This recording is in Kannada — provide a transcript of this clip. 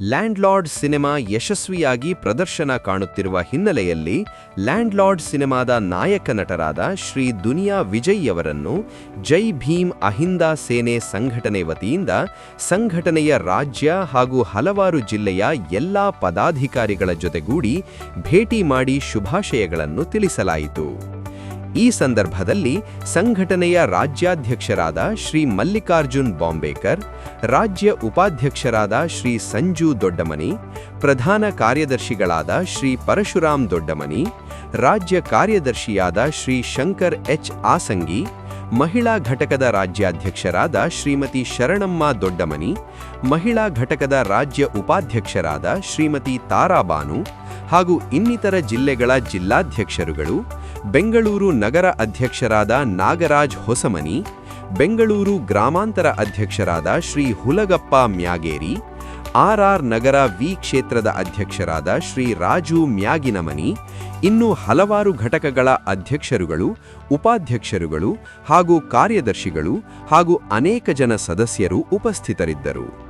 ಲ್ಯಾಂಡ್ಲಾರ್ಡ್ ಸಿನಿಮಾ ಯಶಸ್ವಿಯಾಗಿ ಪ್ರದರ್ಶನ ಕಾಣುತ್ತಿರುವ ಹಿನ್ನೆಲೆಯಲ್ಲಿ ಲ್ಯಾಂಡ್ಲಾರ್ಡ್ ಸಿನಿಮಾದ ನಾಯಕ ನಟರಾದ ಶ್ರೀ ದುನಿಯಾ ವಿಜಯ್ ಅವರನ್ನು ಜೈ ಭೀಮ್ ಅಹಿಂದ ಸೇನೆ ಸಂಘಟನೆ ವತಿಯಿಂದ ಸಂಘಟನೆಯ ರಾಜ್ಯ ಹಾಗೂ ಹಲವಾರು ಜಿಲ್ಲೆಯ ಎಲ್ಲಾ ಪದಾಧಿಕಾರಿಗಳ ಜೊತೆಗೂಡಿ ಭೇಟಿ ಮಾಡಿ ಶುಭಾಶಯಗಳನ್ನು ತಿಳಿಸಲಾಯಿತು. ಈ ಸಂದರ್ಭದಲ್ಲಿ ಸಂಘಟನೆಯ ರಾಜ್ಯಾಧ್ಯಕ್ಷರಾದ ಶ್ರೀ ಮಲ್ಲಿಕಾರ್ಜುನ್ ಬಾಂಬೇಕರ್, ರಾಜ್ಯ ಉಪಾಧ್ಯಕ್ಷರಾದ ಶ್ರೀ ಸಂಜು ದೊಡ್ಡಮನಿ, ಪ್ರಧಾನ ಕಾರ್ಯದರ್ಶಿಗಳಾದ ಶ್ರೀ ಪರಶುರಾಮ್ ದೊಡ್ಡಮನಿ, ರಾಜ್ಯ ಕಾರ್ಯದರ್ಶಿಯಾದ ಶ್ರೀ ಶಂಕರ್ ಎಚ್ ಆಸಂಗಿ, ಮಹಿಳಾ ಘಟಕದ ರಾಜ್ಯಾಧ್ಯಕ್ಷರಾದ ಶ್ರೀಮತಿ ಶರಣಮ್ಮ ದೊಡ್ಡಮನಿ, ಮಹಿಳಾ ಘಟಕದ ರಾಜ್ಯ ಉಪಾಧ್ಯಕ್ಷರಾದ ಶ್ರೀಮತಿ ತಾರಾಬಾನು ಹಾಗೂ ಇನ್ನಿತರ ಜಿಲ್ಲೆಗಳ ಜಿಲ್ಲಾಧ್ಯಕ್ಷರುಗಳು, ಬೆಂಗಳೂರು ನಗರ ಅಧ್ಯಕ್ಷರಾದ ನಾಗರಾಜ್ ಹೊಸಮನಿ, ಬೆಂಗಳೂರು ಗ್ರಾಮಾಂತರ ಅಧ್ಯಕ್ಷರಾದ ಶ್ರೀ ಹುಲಗಪ್ಪ ಮ್ಯಾಗೇರಿ ಆರ್ಆರ್ ನಗರ ವಿ ಕ್ಷೇತ್ರದ ಅಧ್ಯಕ್ಷರಾದ ಶ್ರೀ ರಾಜು ಮ್ಯಾಗಿನಮನಿ, ಇನ್ನು ಹಲವಾರು ಘಟಕಗಳ ಅಧ್ಯಕ್ಷರುಗಳು, ಉಪಾಧ್ಯಕ್ಷರುಗಳು ಹಾಗೂ ಕಾರ್ಯದರ್ಶಿಗಳು ಹಾಗೂ ಅನೇಕ ಜನ ಸದಸ್ಯರು ಉಪಸ್ಥಿತರಿದ್ದರು.